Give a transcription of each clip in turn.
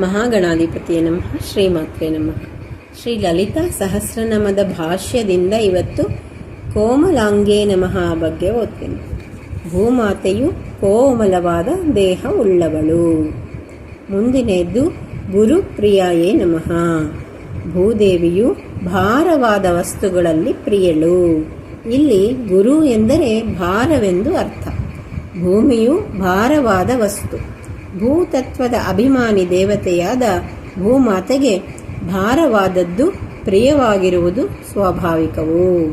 ಮಹಾಗಣಾಧಿಪತಿಯ ನಮಃ. ಶ್ರೀಮಾತ್ರೆ ನಮಃ. ಶ್ರೀ ಲಲಿತಾ ಸಹಸ್ರನಾಮದ ಭಾಷ್ಯದಿಂದ ಇವತ್ತು ಕೋಮಲಾಂಗೇ ನಮಃ ಬಗ್ಗೆ ಓದ್ತೇನೆ. ಭೂಮಾತೆಯು ಕೋಮಲವಾದ ದೇಹ ಉಳ್ಳವಳು. ಮುಂದಿನದ್ದು, ಗುರುಪ್ರಿಯಾಯೇ ನಮಃ. ಭೂದೇವಿಯು ಭಾರವಾದ ವಸ್ತುಗಳಲ್ಲಿ ಪ್ರಿಯಳು. ಇಲ್ಲಿ ಗುರು ಎಂದರೆ ಭಾರವೆಂದು ಅರ್ಥ. ಭೂಮಿಯು ಭಾರವಾದ ವಸ್ತು. ಭೂತತ್ವದ ಅಭಿಮಾನಿ ದೇವತೆಯಾದ ಭೂಮಾತೆಗೆ ಭಾರವಾದದ್ದು ಪ್ರಿಯವಾಗಿರುವುದು ಸ್ವಾಭಾವಿಕವು.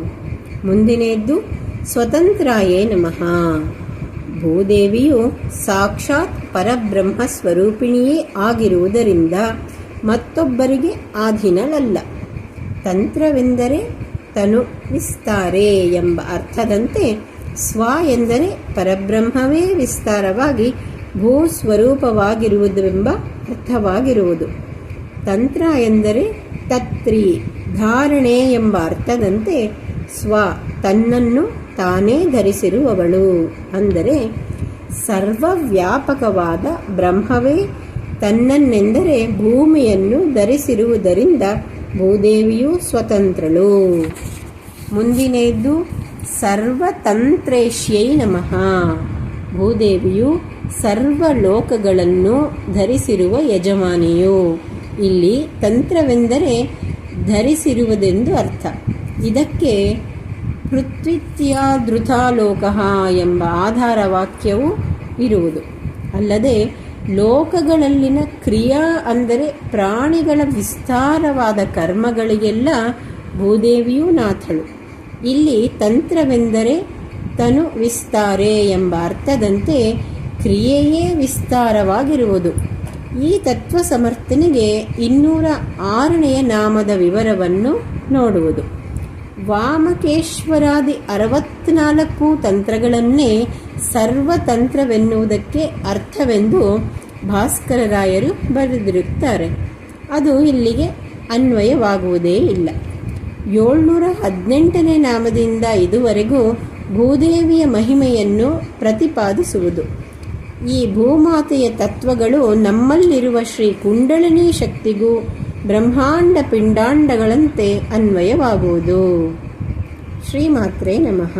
ಮುಂದಿನದ್ದು ಸ್ವತಂತ್ರಾಯೇ ನಮಃ. ಭೂದೇವಿಯು ಸಾಕ್ಷಾತ್ ಪರಬ್ರಹ್ಮ ಸ್ವರೂಪಿಣಿಯೇ ಆಗಿರುವುದರಿಂದ ಮತ್ತೊಬ್ಬರಿಗೆ ಆಧೀನಳಲ್ಲ. ತಂತ್ರವೆಂದರೆ ತನು ವಿಸ್ತಾರೆ ಎಂಬ ಅರ್ಥದಂತೆ ಸ್ವ ಎಂದರೆ ಪರಬ್ರಹ್ಮವೇ ವಿಸ್ತಾರವಾಗಿ ಭೂಸ್ವರೂಪವಾಗಿರುವುದೆಂಬ ಅರ್ಥವಾಗಿರುವುದು. ತಂತ್ರ ಎಂದರೆ ತತ್ರಿ, ಧಾರಣೆ ಎಂಬ ಅರ್ಥದಂತೆ ಸ್ವ ತನ್ನನ್ನು ತಾನೇ ಧರಿಸಿರುವವಳು. ಅಂದರೆ ಸರ್ವವ್ಯಾಪಕವಾದ ಬ್ರಹ್ಮವೇ ತನ್ನನ್ನೆಂದರೆ ಭೂಮಿಯನ್ನು ಧರಿಸಿರುವುದರಿಂದ ಭೂದೇವಿಯು ಸ್ವತಂತ್ರಳು. ಮುಂದಿನದ್ದು ಸರ್ವತಂತ್ರೇಶ್ಯೈ ನಮಃ. ಭೂದೇವಿಯು ಸರ್ವ ಲೋಕಗಳನ್ನು ಧರಿಸಿರುವ ಯಜಮಾನಿಯು. ಇಲ್ಲಿ ತಂತ್ರವೆಂದರೆ ಧರಿಸಿರುವುದೆಂದು ಅರ್ಥ. ಇದಕ್ಕೆ ಪೃಥ್ವಿತ್ಯಾದೃತಾಲೋಕ ಎಂಬ ಆಧಾರ ವಾಕ್ಯವು ಇರುವುದು. ಅಲ್ಲದೆ ಲೋಕಗಳಲ್ಲಿನ ಕ್ರಿಯಾ ಅಂದರೆ ಪ್ರಾಣಿಗಳ ವಿಸ್ತಾರವಾದ ಕರ್ಮಗಳಿಗೆಲ್ಲ ಭೂದೇವಿಯೂ ನಾಥಳು. ಇಲ್ಲಿ ತಂತ್ರವೆಂದರೆ ತನು ವಿಸ್ತಾರೆ ಎಂಬ ಅರ್ಥದಂತೆ ಕ್ರಿಯೆಯೇ ವಿಸ್ತಾರವಾಗಿರುವುದು. ಈ ತತ್ವ ಸಮರ್ಥನೆಗೆ ಇನ್ನೂರ ಆರನೆಯ ನಾಮದ ವಿವರವನ್ನು ನೋಡುವುದು. ವಾಮಕೇಶ್ವರಾದಿ ಅರವತ್ನಾಲ್ಕು ತಂತ್ರಗಳನ್ನೇ ಸರ್ವತಂತ್ರವೆನ್ನುವುದಕ್ಕೆ ಅರ್ಥವೆಂದು ಭಾಸ್ಕರರಾಯರು ಬರೆದಿರುತ್ತಾರೆ. ಅದು ಇಲ್ಲಿಗೆ ಅನ್ವಯವಾಗುವುದೇ ಇಲ್ಲ. ಏಳ್ನೂರ ಹದಿನೆಂಟನೇ ನಾಮದಿಂದ ಇದುವರೆಗೂ ಭೂದೇವಿಯ ಮಹಿಮೆಯನ್ನು ಪ್ರತಿಪಾದಿಸುವುದು. ಈ ಭೂಮಾತೆಯ ತತ್ವಗಳು ನಮ್ಮಲ್ಲಿರುವ ಶ್ರೀ ಕುಂಡಲಿನಿ ಶಕ್ತಿಗೂ ಬ್ರಹ್ಮಾಂಡ ಪಿಂಡಾಂಡಗಳಂತೆ ಅನ್ವಯವಾಗುವುದು. ಶ್ರೀಮಾತ್ರೇ ನಮಃ.